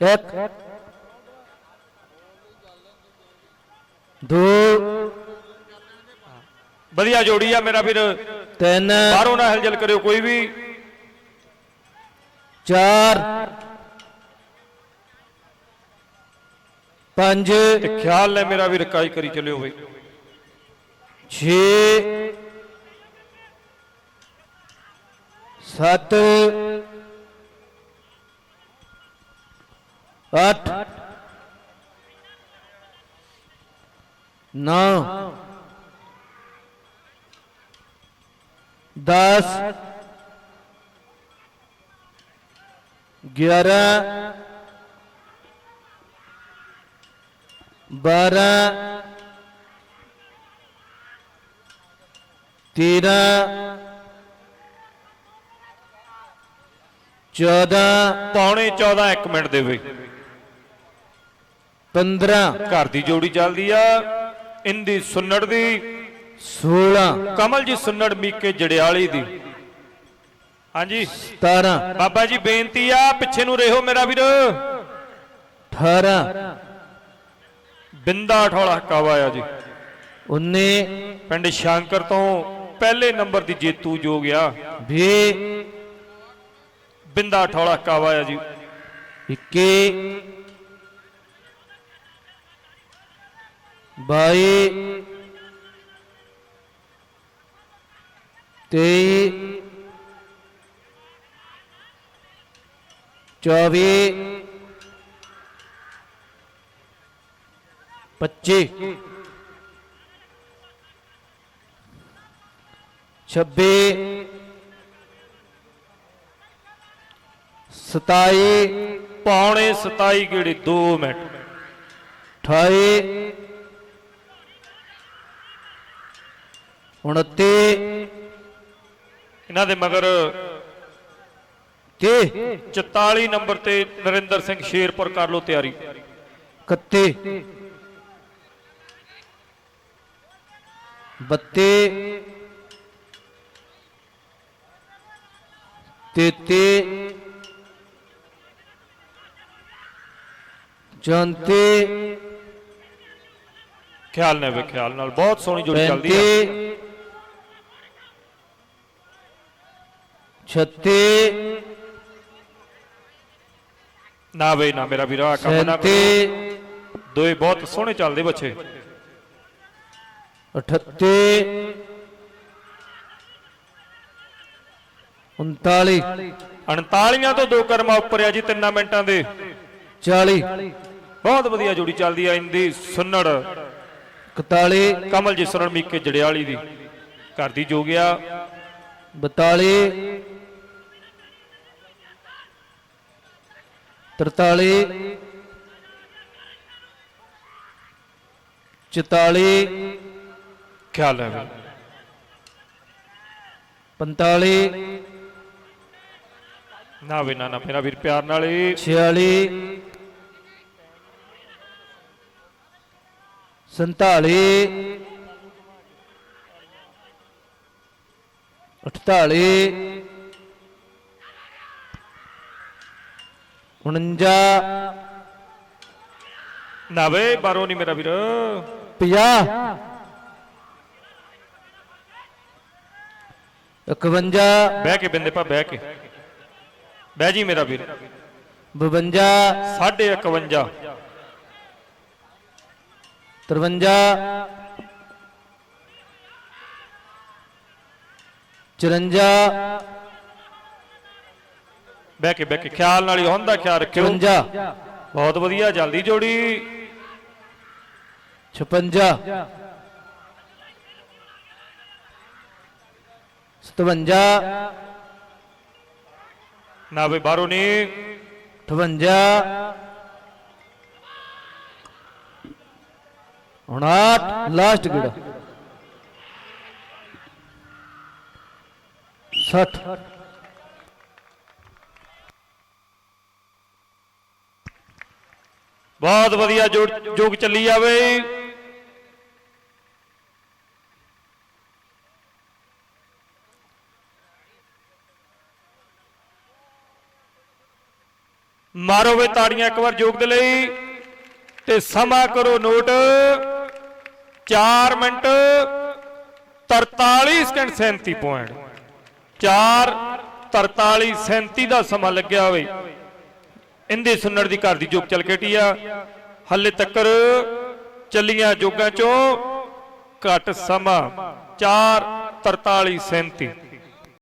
ਇੱਕ ਦੋ ਵਧੀਆ ਜੋੜੀ ਆ ਮੇਰਾ ਵੀਰ ਤਿੰਨ ਬਾਹਰੋਂ ਨਾ ਹਲਜਲ ਕਰਿਓ ਕੋਈ ਵੀ। ਚਾਰ ਪੰਜ ਤੇ ਖਿਆਲ ਲੈ ਮੇਰਾ ਵੀਰ ਕਾਈ ਕਰੀ ਚੱਲਿਓ ਬਈ। 6 7 8 9 10 11 12 13 14 ਪੌਣੇ 14 1 ਮਿੰਟ ਦੇ ਵਿੱਚ 15 ਘਰ ਦੀ ਜੋੜੀ ਚੱਲਦੀ ਆ। ਇੰਦੀ ਸੁੰਨੜ ਦੀ। 16 ਕਮਲ ਜੀ ਸੁੰਨੜ ਮੀਕੇ ਜੜਿਆਲੀ ਦੀ। ਹਾਂਜੀ। 17 ਬਾਬਾ ਜੀ ਬੇਨਤੀ ਆ ਪਿੱਛੇ ਨੂੰ ਰਹੋ ਮੇਰਾ ਵੀਰ। 18 ਬਿੰਦਾ ਠੋਲਾ ਕਾਵਾ ਆ ਜੀ। 19 ਪਿੰਡ ਸ਼ੰਕਰ ਤੋਂ ਪਹਿਲੇ ਨੰਬਰ ਦੀ ਜੇਤੂ ਜੋ ਗਿਆ 20 ਬਿੰਦਾ ਠੋਲਾ ਕਾਵਾ ਆ ਜੀ। 21 ਬਾਈ ਤੇਈ ਚੌਵੀ ਪੱਚੀ ਛੱਬੀ ਸਤਾਈ ਪੌਣੇ 27 ਗੇੜੇ 2 ਮਿੰਟ। ਅਠਾਈ 29 ਇਹਨਾਂ ਦੇ ਮਗਰ ਤੇ 44 ਨੰਬਰ ਤੇ ਨਰਿੰਦਰ ਸਿੰਘ ਸ਼ੇਰਪੁਰ ਕਰ ਲੋ ਤਿਆਰੀ। 31 32 ਤੇਤੇ 34 ਖਿਆਲ ਨਾਲ ਖਿਆਲ ਨਾਲ। ਬਹੁਤ ਸੋਹਣੀ ਜੋੜੀ ਚੱਲਦੀ ਹੈ 36 ਨਾ ਬਈ ਨਾ ਮੇਰਾ ਵੀਰਾ ਕੰਮ ਨਾ ਕਰੋ। ਦੋਏ ਬਹੁਤ ਸੋਹਣੇ ਚੱਲਦੇ ਬੱਚੇ। 38 39 48 ਤੋਂ ਦੋ ਕਰਮਾ ਉੱਪਰ ਆ ਜੀ 3 ਮਿੰਟਾਂ ਦੇ। 40 ਬਹੁਤ ਵਧੀਆ ਜੋੜੀ ਚੱਲਦੀ ਆ ਇੰਦੀ ਸੁੰਨੜ। 41 ਕਮਲ ਜੀ ਸਰਣ ਮੀਕੇ ਜੜਿਆਲੀ ਦੀ। ਘਰ ਦੀ ਜੋ ਗਿਆ 42 43 44 ਖਿਆਲ ਹੈ ਵੇ 45 ਨਾ ਵੇ ਨਾ ਨਾ ਮੇਰਾ ਵੀਰ ਪਿਆਰ ਨਾਲ ਹੀ। 46 47 48 49 ਨਾ ਵੇ ਬਾਰੋ ਨਹੀਂ ਮੇਰਾ ਵੀਰ 50 51 ਬਹਿ ਕੇ ਬਿੰਦੇ ਪਾ ਬਹਿ ਕੇ ਬਹਿ ਜੀ ਮੇਰਾ ਵੀਰ 52 ਸਾਢੇ 51 53 54 ਬਹਿ ਕੇ ਬਹਿ ਕੇ ਖਿਆਲ ਨਾਲ ਹੀ ਹੁੰਦਾ ਖਿਆਲ ਰੱਖਿਓ। 54 ਬਹੁਤ ਵਧੀਆ ਜਲਦੀ ਜੋੜੀ। 56 57 ਨਾ ਵੇ ਬਾਰੋ ਨਹੀਂ 58 59 ਲਾਸਟ ਗੇੜਾ। 60 ਬਹੁਤ ਵਧੀਆ ਜੋੜ ਜੋਗ ਚੱਲੀ ਜਾਵੇ। ਮਾਰੋ ਵੇ ਤਾੜੀਆਂ ਇੱਕ ਵਾਰ ਯੋਗ ਦੇ ਲਈ ਤੇ ਸਮਾਂ ਕਰੋ ਨੋਟ। 4 ਮਿੰਟ 43 ਸਕਿੰਟ 37 ਪੁਆਇੰਟ 4 43 37 ਦਾ ਸਮਾਂ ਲੱਗਿਆ ਹੋਵੇ ਇੰਦੇ ਸੁੰਨੜ ਦੀ ਘਰ ਦੀ ਜੋਗ ਚੱਲ ਕੇ ਆ। ਹੱਲੇ ਤੱਕਰ ਚੱਲੀਆਂ ਜੋਗਾਂ ਚੋਂ ਘੱਟ ਸਮਾਂ 4 43 37